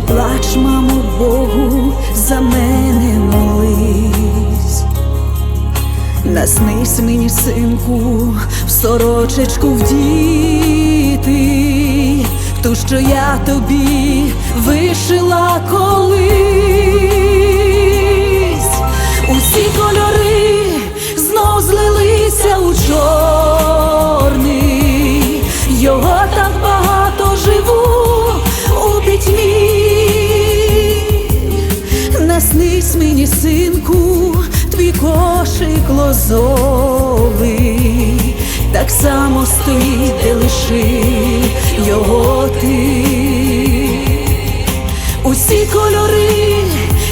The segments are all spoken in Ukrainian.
плач, мамо, Богу, за мене молись. Наснись мені, синку, в сорочечку вдіти, ту, що я тобі вишила колись. Лозовий, так само стоїть, де лишив його ти. Усі кольори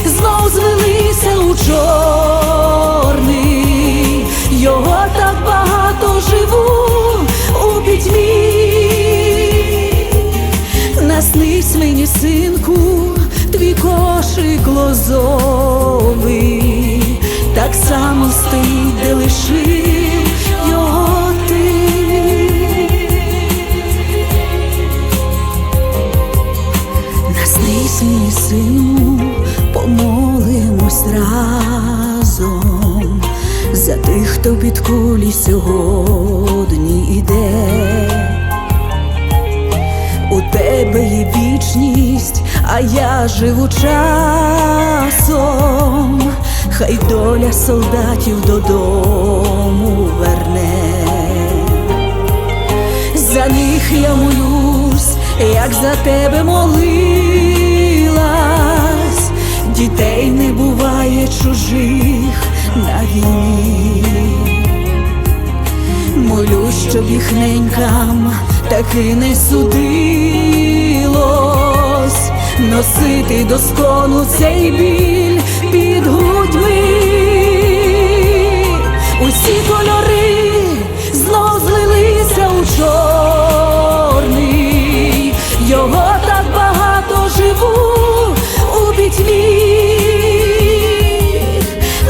знов звелися у чорний, його так багато живу у пітьмі. Наснись мені, синку, твій кошик лозовий, само стоїть, де лишив його ти. Наснись мені, сину, помолимось разом за тих, хто під кулі сьогодні іде. У тебе є вічність, а я живу часом, хай доля солдатів додому верне. За них я молюсь, як за тебе молилась, дітей не буває чужих на війні. Молюсь, щоб їх ненькам таки не судилось носити до скону цей біль під грудьми. Усі кольори знов злилися у чорний, його так багато живу у пітьмі.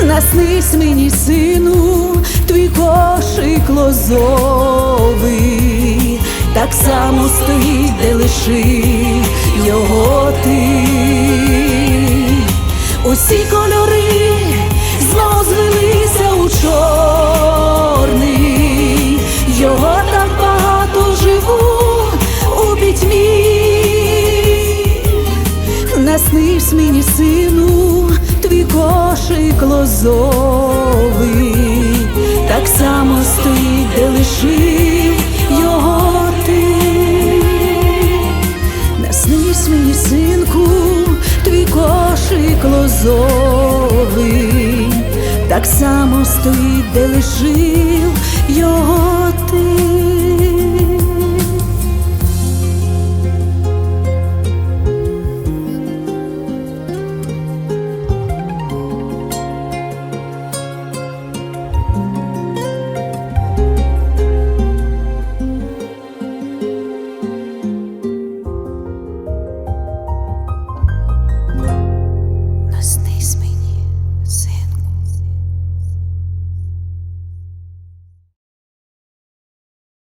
Наснись мені, сину, твій кошик лозовий, так само стоїть, де лишив його ти. Усі кольори знов звелися у чорний, його так багато живу у пітьмі. Наснись мені, сину, твій кошик лозовий, так само стоїть, де лишив Азовий, так само стоїть, де лишив його ти.